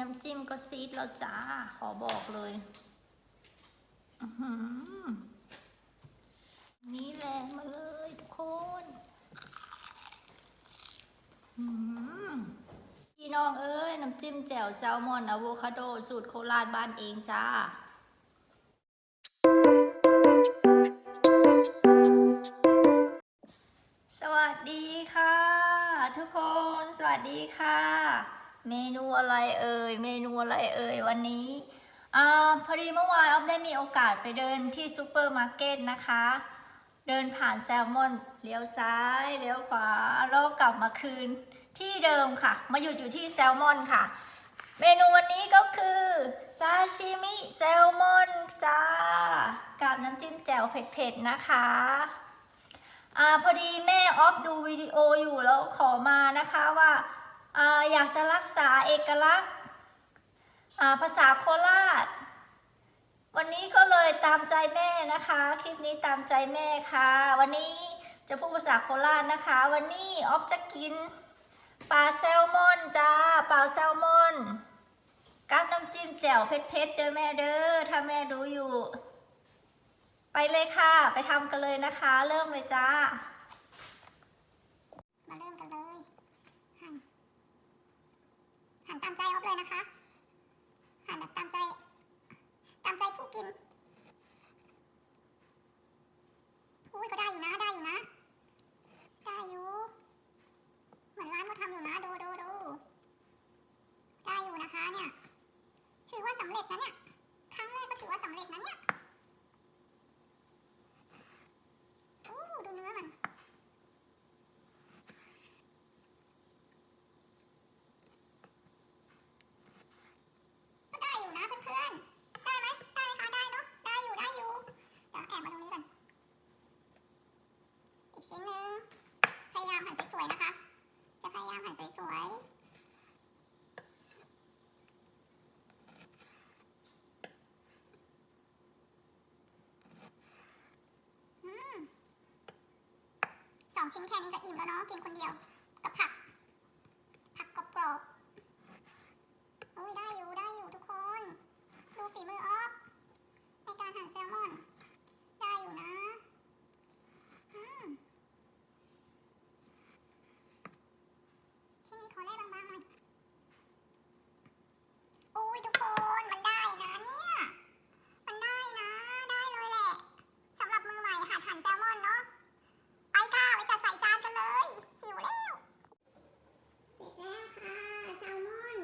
น้ำจิ้มก็ซีดแล้วจ้า ขอบอกเลยนี่แรงมาเลยทุกคนพี่น้องเอ้ย น้ำจิ้มแจ่วแซลมอนอะโวคาโด สูตรโคราชบ้านเองจ้าสวัสดีค่ะ ทุกคนสวัสดีค่ะ เมนูอะไรเอ่ย เมนูอะไรเอ่ยวันนี้อ่าพอดีเมื่อวานอ๊อฟได้มีโอกาสไปเดินที่ซูเปอร์มาร์เก็ตนะคะ เดินผ่านแซลมอนเลี้ยวซ้ายเลี้ยวขวาแล้วกลับมาคืนที่เดิมค่ะ มาหยุดอยู่ที่แซลมอนค่ะ เมนูวันนี้ก็คือซาชิมิแซลมอนจ้า กับน้ำจิ้มแจ่วเผ็ดๆนะคะอาพอดีแม่ออฟดูวิดีโออยู่แล้วขอมานะคะว่า อยากจะรักษาเอกลักษณ์ภาษาโคราช วันนี้ก็เลยตามใจแม่นะคะ คลิปนี้ตามใจแม่ค่ะ วันนี้จะพูดภาษาโคราชนะคะ วันนี้ออฟจะกินปลาแซลมอนจ้าปลาแซลมอนกับน้ำจิ้มแจ่วเผ็ดๆเด้อแม่เด้อถ้าแม่ดูอยู่ ไปเลยค่ะ ไปทำกันเลยนะคะ เริ่มเลยจ้าเริ่มกันเลย หั่น หั่ นตามใจออฟเลยนะคะ หั่นแบบตามใจ ตามใจผู้กินอุ้ยก็ได้อยู่นะ ได้อยู่นะ ได้อยู่ เหมือนร้านเขาทำอยู่นะ ดูดูดูได้อยู่นะคะเนี่ย ถือว่าสำเร็จนะเนี่ย ครั้งแรกก็ถือว่าสำเร็จนะเนี่ยอู้ดูเนื้อมัน ก็ได้อยู่นะเพื่อนๆ ได้ไหมได้ไหมคะได้เนาะ ได้อยู่ได้อยู่ เดี๋ยวแอบมาตรงนี้ก่อน อีก ชิ้นหนึ่งพยายามหั่นสวยๆนะคะ จะพยายามหั่นสวยๆสองชิ้นแค่นี้ก็อิ่มแล้วเนาะกินคนเดียว กับผัก ผักกรอบๆ โอ้ยได้อยู่ได้อยู่ทุกคน ดูฝีมือออฟในการหั่นแซลมอน ได้อยู่นะอืมทีนี้ขอแล่บางๆหน่อยโอ้ยทุกคนมันได้นะเนี่ย มันได้นะ ได้เลยแหละสำหรับมือใหม่หัดหั่นแซลมอนเนาะไปค่ะไปจัดใส่จานกันเลย หิวแล้ว เสร็จแล้วค่ะแซลมอน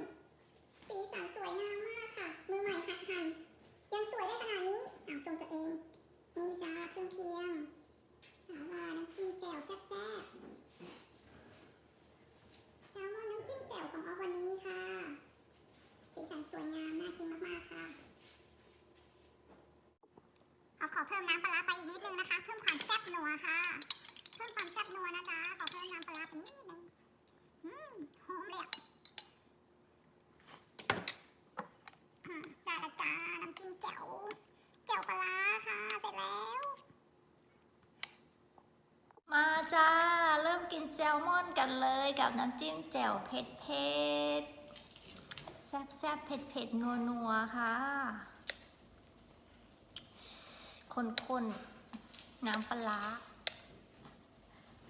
สีสันสวยงามมากค่ะ มือใหม่หัดหั่นยังสวยได้ขนาดนี้อ่าวชมตัวเอง นี่จ้าเครื่องเคียง สาลาน้ำจิ้มแจ่วแซ่บๆแซลมอนน้ำจิ้มแจ่วของออฟวันนี้ค่ะ สีสันสวยงามน่ากินมากๆค่ะเอาขอเพิ่มน้ำปลาร้าไปอีกนิดนึงนะคะ เพิ่มความแซ่บนัวค่ะ เพิ่มความแซ่บนัวนะจ๊ะขอเพิ่มน้ำปลาร้าไปนิดนึงอืมหอมเลยอะ อืมได้และจ้า น้ำจิ้มแจ่วแจ่วปลาร้าค่ะ เสร็จแล้ว มาจ้า เริ่มกิน แซลมอนกันเลยกับน้ำจิ้มแจ่วเผ็ดเผ็ดแซ่บแซ่บเผ็ดเผ็ดนัวนัวๆค่ะ คนคนๆน้ำปลา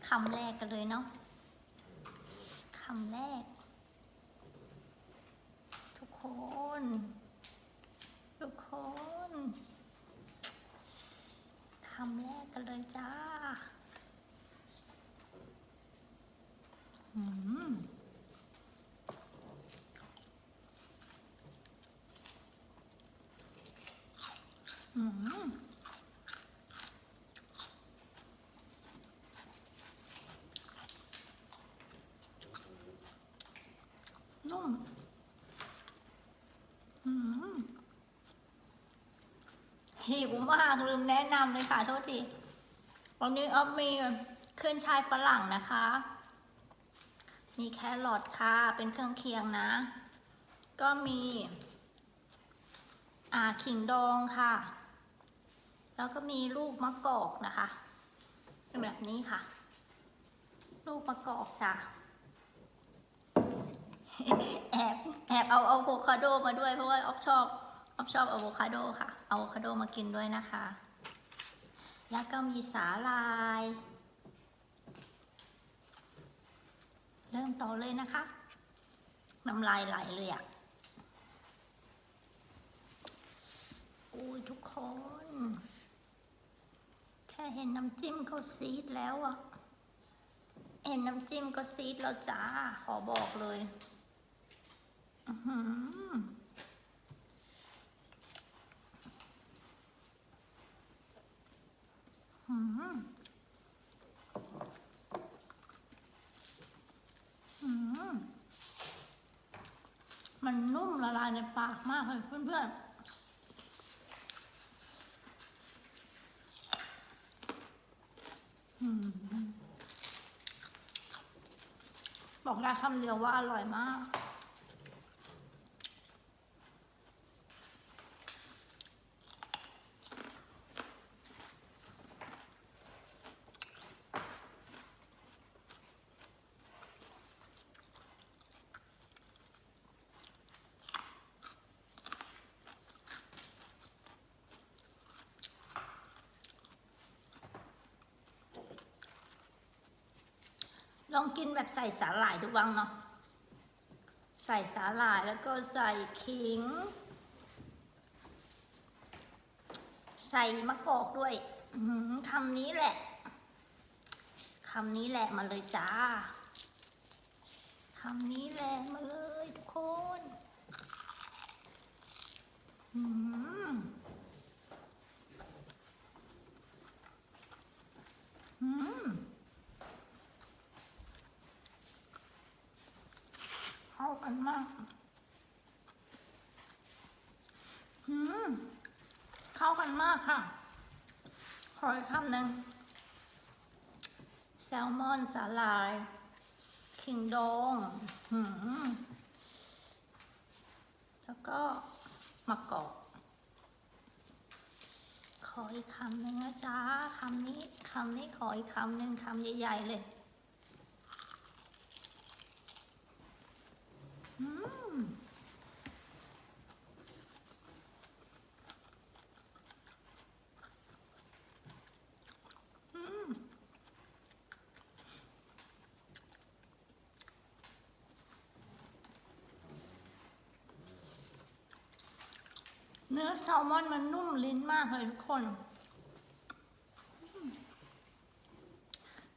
คำแรกกันเลยเนาะคำแรก ทุกคน ทุกคนคำแรกกันเลยจ้า อืมนุ่มหิวมากลืมแนะนำเลยค่ะ โทษที วันนี้ออฟมีเคลื่อนชายฝรั่งนะคะ มีแครอทค่ะ เป็นเครื่องเคียงนะ ก็มี อ่าขิงดองค่ะ แล้วก็มีลูกมะกอกนะคะเป็นแบบนี้ค่ะ ลูกมะกอกจ้ะแอบแอบเอาอะโวคาโดมาด้วยเพราะว่าออกชอบออกชอบอะโวคาโดค่ะอาอะโวคาโดมากินด้วยนะคะ แล้วก็มีสาลาย เริ่มต่อเลยนะคะ น้ำลายไหลเลยอะ่ะอุ้ยทุกคน แค่เห็นน้ำจิ้มก็ซีดแล้วอะ่ะ เห็นน้ำจิ้มก็ซีดแล้วจ้า ขอบอกเลยอื้อหือหือหือ มันนุ่มละลายในปากมากเลยเพื่อนๆบอกได้คำเดียวว่าอร่อยมาก ลองกินแบบใส่สาหร่ายดูบ้างเนาะ ใส่สาหร่ายแล้วก็ใส่ขิง ใส่มะกอกด้วยคำนี้แหละคำนี้แหละมาเลยจ้าคำนี้แหละมาเลยทุกคน อืมอืม เข้ากันมาก หืม เข้ากค่ะ ขออีกคำหนึ่งแซลมอนสาลาย คิงดองแล้วก็มะกอกขออีกคำหนึ่งนะจ๊ะคำนี้คำนี้ขออีกคำหนึ่งคำใหญ่ ๆ เลย อืม อืม เนื้อ แซลมอนมันนุ่มลิ้นมากเลยทุกคนม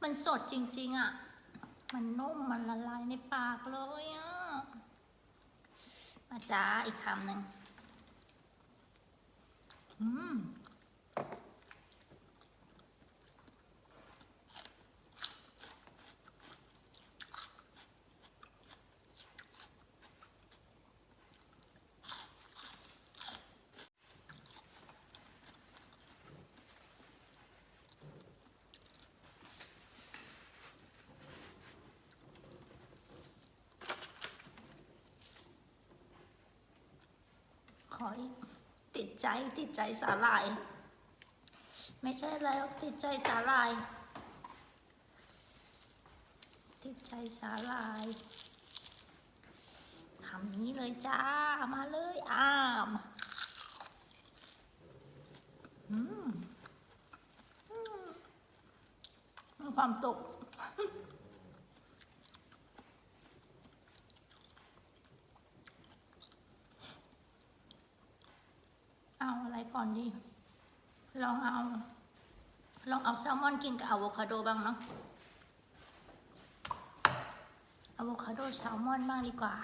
มันสดจริง ๆอะ มันนุ่มมันละลายในปากเลยอะ มาจ้าอีกคำหนึ่งอืม ขออีกติดใจติดใจสาหร่าย ไม่ใช่อะไรติดใจสาหร่าย ติดใจสาหร่ายคำนี้เลยจ้ามาเลยอามอืมมีความตก เอาอะไรก่อนดี ลองเอา ลองเอาแซลมอนกินกับอะโวคาโดบ้างเนาะอะโวคาโดแซลมอนบ้างดีกว่า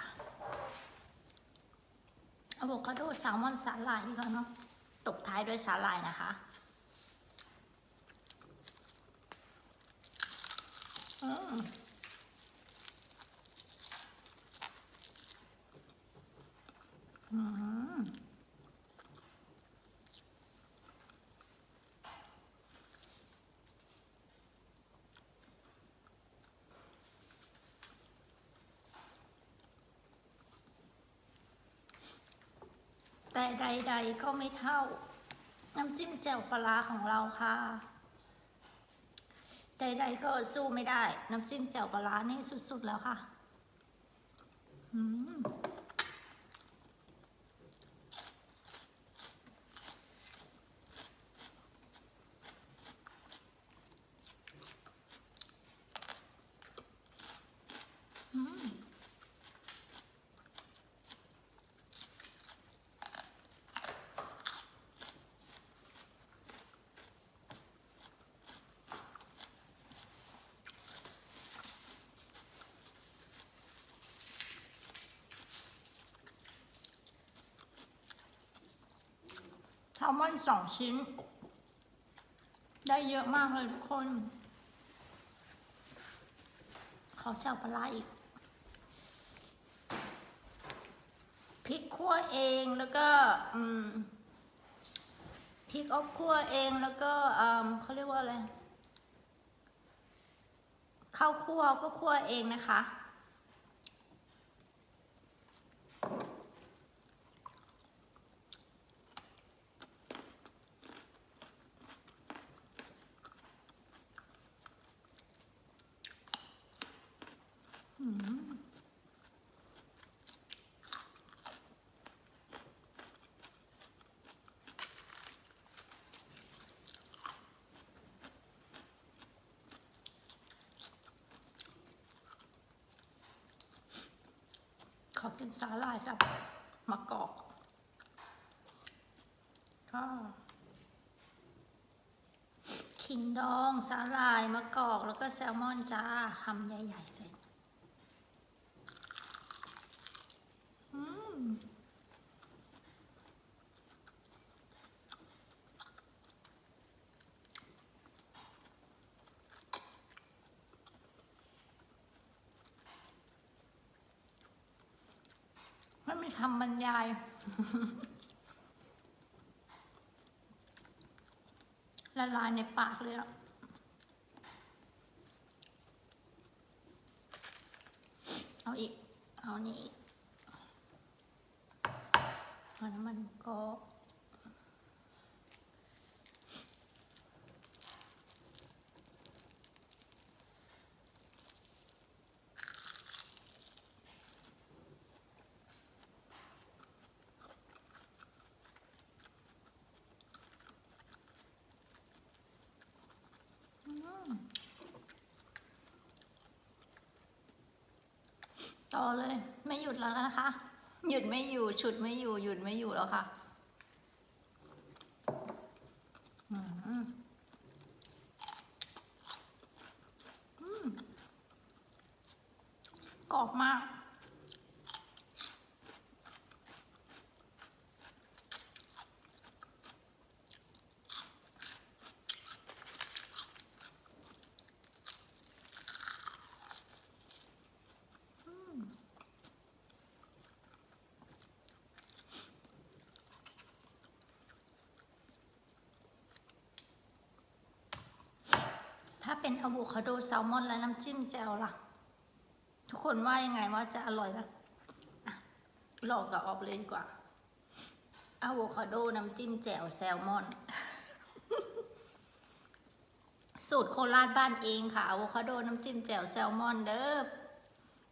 อะโวคาโดแซลมอนสาหร่ายดีกว่าเนาะตบท้ายด้วยสาหร่ายนะคะอืม ใด ๆ ก็ไม่เท่า น้ำจิ้มแจ่วปลาร้าของเราค่ะ ใด ๆ ก็สู้ไม่ได้ น้ำจิ้มแจ่วปลาร้านี่สุด ๆ แล้วค่ะ อืมอืมแซ ลมอนสองชิ้น ได้เยอะมากเลยทุกคนขอเจ้าปลาอีกพริกคั่วเองแล้วก็พริกออฟคั่วเองแล้วก็เขาเรียกว่าอะไรข้าวคั่วก็คั่วเองนะคะ อืม ขอกินสาหร่ายกับมะกอกก็ขิงดองสาหร่ายมะกอกแล้วก็แซลมอนจ้าทำใหญ่ๆเลย อืมไม่มีคำบรรยาย ละลายในปากเลยอะเอาอีก เอานี้อีกน้ำมันก็ อืม ต่อเลย ไม่หยุดแล้วนะคะ หยุดไม่อยู่ ฉุดไม่อยู่ หยุดไม่อยู่แล้วค่ะอืมอืมกรอบมาก ถ้า เป็นอะโวคาโดแซลมอนและน้ำจิ้มแจ่วล่ะ ทุกคนว่ายังไงว่าจะอร่อยไหมอะลองกับออกเลยดีกว่าอะโวคาโดน้ำจิ้มแจ่วแซลมอน สูตรโคราชบ้านเองค่ะอะโวคาโดน้ำจิ้มแจ่วแซลมอนเด้อ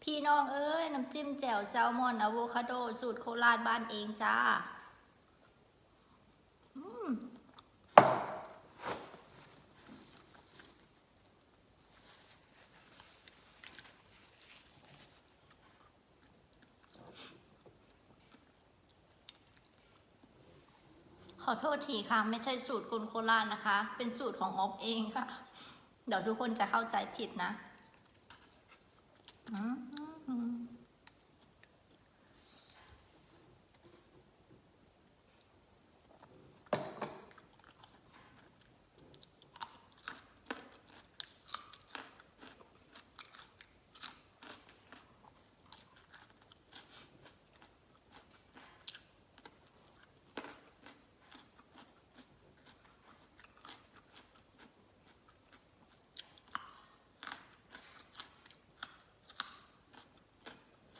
พี่น้องเอ้ยน้ำจิ้มแจ่วแซลมอนอะโวคาโดสูตรโคราชบ้านเองจ้าอืม ข อโทษทีค่ะ ไม่ใช่สูตรคุณโคราชนะคะ เป็นสูตรของออฟเองค่ะ เดี๋ยวทุกคนจะเข้าใจผิดนะ อืม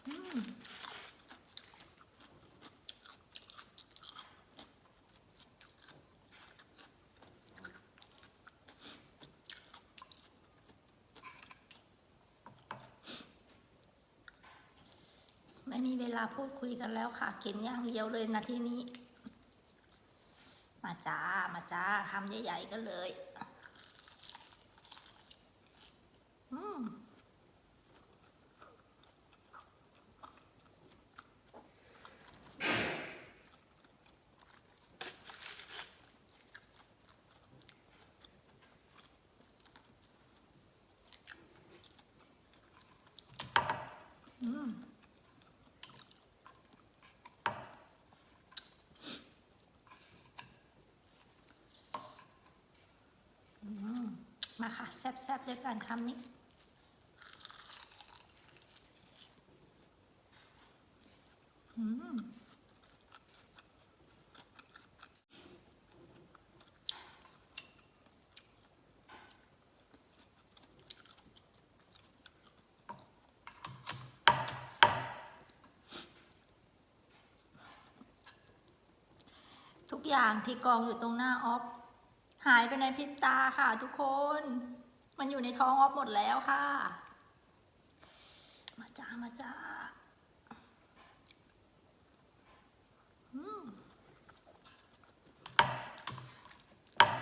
ไม่มีเวลาพูดคุยกันแล้วค่ะกินย่างเดียวเลยนาทีนี้ มาจ้า มาจ้าทำใหญ่ๆกันเลย มาค่ะ แซ่บๆด้วยกันคำนี้ อืม ทุก อย่างที่กองอยู่ตรงหน้าออฟ หายไปในพริบตาค่ะทุกคน มันอยู่ในท้องออฟหมดแล้วค่ะ มาจ้ามาจ้าอืมอ่า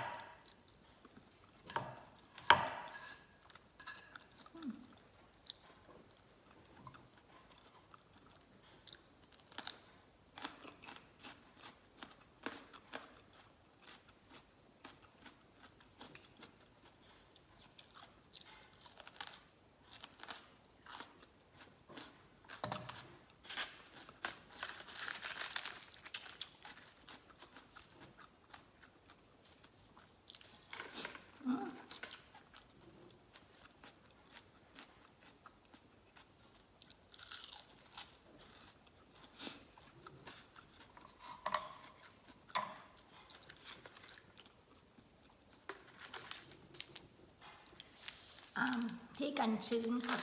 ที่กันชื้นค่ะ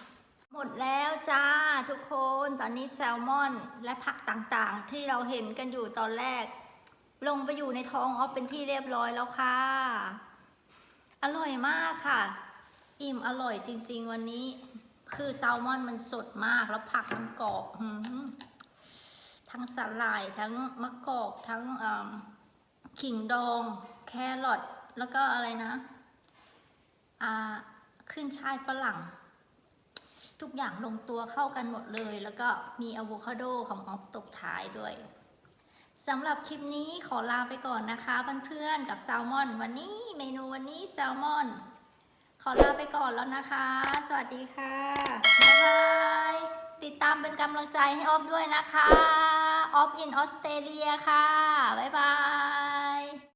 หมดแล้วจ้าทุกคนตอนนี้แซลมอนและผักต่างๆ ที่เราเห็นกันอยู่ตอนแรก ลงไปอยู่ในท้องออฟเป็นที่เรียบร้อยแล้วค่ะ อร่อยมากค่ะ อิ่มอร่อยจริง ๆ วันนี้ คือแซลมอนมันสดมากแล้วผักมันกรอบทั้งสาหร่ายทั้งมะกอกทั้งขิงดอง แครอทแล้วก็อะไรนะขึ้นช่ายฝรั่ง ทุกอย่างลงตัวเข้ากันหมดเลย แล้วก็มีอะโวคาโดของออฟตกท้ายด้วย สำหรับคลิปนี้ขอลาไปก่อนนะคะเพื่อนๆกับแซลมอน วันนี้เมนูวันนี้แซลมอน ขอลาไปก่อนแล้วนะคะ สวัสดีค่ะ บ๊ายบาย ติดตามเป็นกำลังใจให้ออฟด้วยนะคะ ออฟอินออสเตรเลียค่ะ บ๊ายบาย